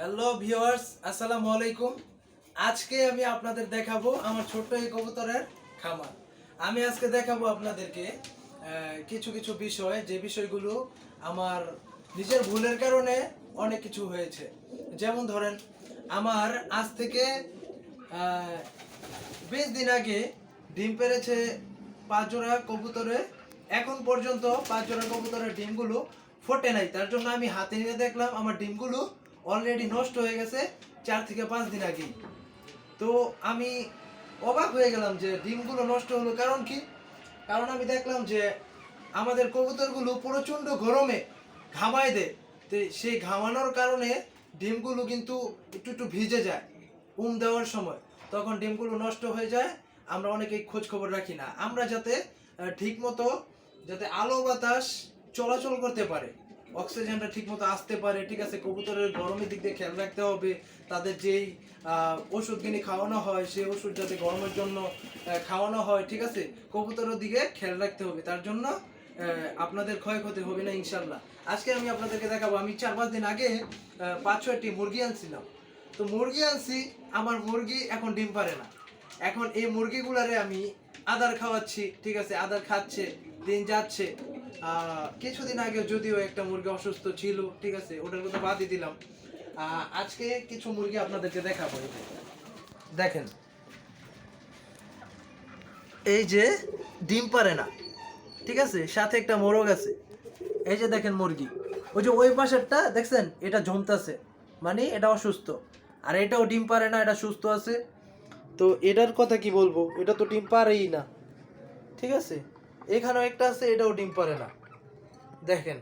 Hello viewers আসসালামু আলাইকুম। আজকে আমি আপনাদের দেখাবো আমার ছোট্ট এই কবুতরের খামার। আমি আজকে দেখাবো আপনাদেরকে কিছু কিছু বিষয়, যে বিষয়গুলো আমার নিজের ভুলের কারণে অনেক কিছু হয়েছে। যেমন ধরেন, আমার আজ থেকে বিশ দিন আগে ডিম পেরেছে পাঁচ জোড়া কবুতরে। এখন পর্যন্ত পাঁচ জোড়া কবুতরের ডিমগুলো ফোটে নাই। তার জন্য আমি হাতে নিয়ে দেখলাম, আমার ডিমগুলো অলরেডি নষ্ট হয়ে গেছে চার থেকে পাঁচ দিন আগে। তো আমি অবাক হয়ে গেলাম যে ডিমগুলো নষ্ট হলো কারণ কি? কারণ আমি দেখলাম যে আমাদের কবুতরগুলো প্রচণ্ড গরমে ঘামায় দেয়। তো সেই ঘামানোর কারণে ডিমগুলো কিন্তু একটু একটু ভিজে যায় উম দেওয়ার সময়। তখন ডিমগুলো নষ্ট হয়ে যায়, আমরা অনেকেই খোঁজ খবর রাখি না। আমরা যাতে ঠিক মতো যাতে আলো বাতাস চলাচল করতে পারে। অক্সিজেনটা ঠিক মতো আসতে পারে ঠিক আছে? কবুতরের গরমের দিক দিয়ে খেয়াল রাখতে হবে। তাদের যেই আহ, ওষুধ কিনে খাওয়ানো হয় সেই ওষুধ যাতে গরমের জন্য খাওয়ানো হয় ঠিক আছে? কবুতরের দিকে খেয়াল রাখতে হবে। তার জন্য আপনাদের ক্ষয়ক্ষতি হবে না ইনশাল্লাহ আজকে আমি আপনাদেরকে দেখাবো আমি চার পাঁচ দিন আগে পাঁচ ছয়টি মুরগি আনছিলাম। তো মুরগি আনছি আমার মুরগি এখন ডিম পারে না। এখন এই মুরগিগুলারে আমি আদার খাওয়াচ্ছি ঠিক আছে? আদার খাচ্ছে দিন যাচ্ছে। কিছুদিন আগে যদিও একটা মুরগি অসুস্থ ছিল, ঠিক আছে, ওটার কথা বাদই দিলাম। আজকে কিছু মুরগি আপনাদেরকে দেখাবো দেখেন। এই যে ডিম পারে না, ঠিক আছে, সাথে একটা মোরগ আছে। এই যে দেখেন মুরগি। ওই যে ওই পাশেরটা, দেখছেন, এটা ঝমতাছে মানে এটা অসুস্থ। আর এটাও ডিম পারে না, এটা সুস্থ আছে। তো এটার কথা কি বলব? এটা তো ডিম পারেই না, ঠিক আছে? এখানেও একটা আছে, এটাও ডিম পারে না। দেখেন।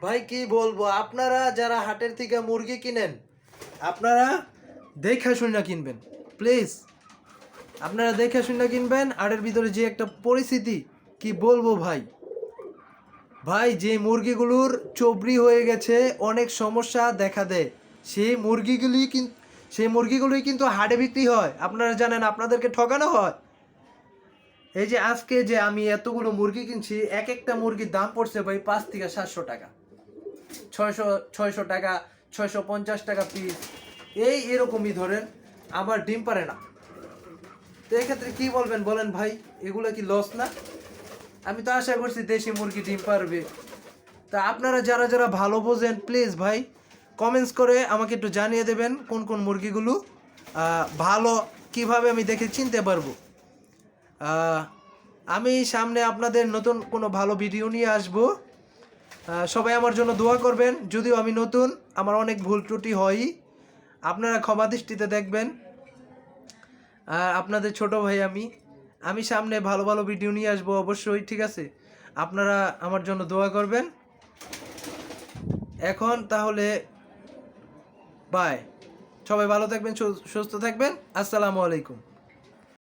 ভাই, কি বলব? আপনারা যারা হাটের থেকে মুরগি কিনেন, আপনারা দেখে শুনে কিনবেন প্লিজ আপনারা দেখে শুনে কিনবেন আর এর ভিতরে যে একটা পরিস্থিতি, কি বলব ভাই? ভাই, যে মুরগিগুলোর চবরি হয়ে গেছে, অনেক সমস্যা দেখা দেয়। সেই মুরগিগুলি কিন্তু সেই মুরগিগুলোই কিন্তু হাটে বিক্রি হয়। আপনারা জানেন, আপনাদেরকে ঠকানো হয়। এই যে আজকে যে আমি এতগুলো মুরগি কিনছি এক একটা মুরগির দাম পড়ছে ভাই পাঁচ থেকে সাতশো টাকা। ছয়শো ছয়শো টাকা, ছয়শো পঞ্চাশ টাকা পিস এই এরকমই ধরেন, আবার ডিম পারে না। তো এক্ষেত্রে কি বলবেন বলেন ভাই, এগুলো কি লস না? আমি তো আশা করছি দেশি মুরগি ডিম পারবে। তা আপনারা যারা যারা ভালো বোঝেন প্লিজ ভাই কমেন্টস করে আমাকে একটু জানিয়ে দেবেন কোন কোন মুরগিগুলো ভালো, কীভাবে আমি দেখে চিনতে পারব। আমি সামনে আপনাদের নতুন কোনো ভালো ভিডিও নিয়ে আসব। সবাই আমার জন্য দোয়া করবেন, যদিও আমি নতুন, আমার অনেক ভুল ত্রুটি হয়। আপনারা ক্ষমা দৃষ্টিতে দেখবেন। আর আপনাদের ছোট ভাই আমি আমি সামনে ভালো ভালো ভিডিও নিয়ে আসব অবশ্যই, ঠিক আছে? আপনারা আমার জন্য দোয়া করবেন। এখন তাহলে বাই সবাই ভালো থাকবেন সুস্থ থাকবেন। আসসালামু আলাইকুম।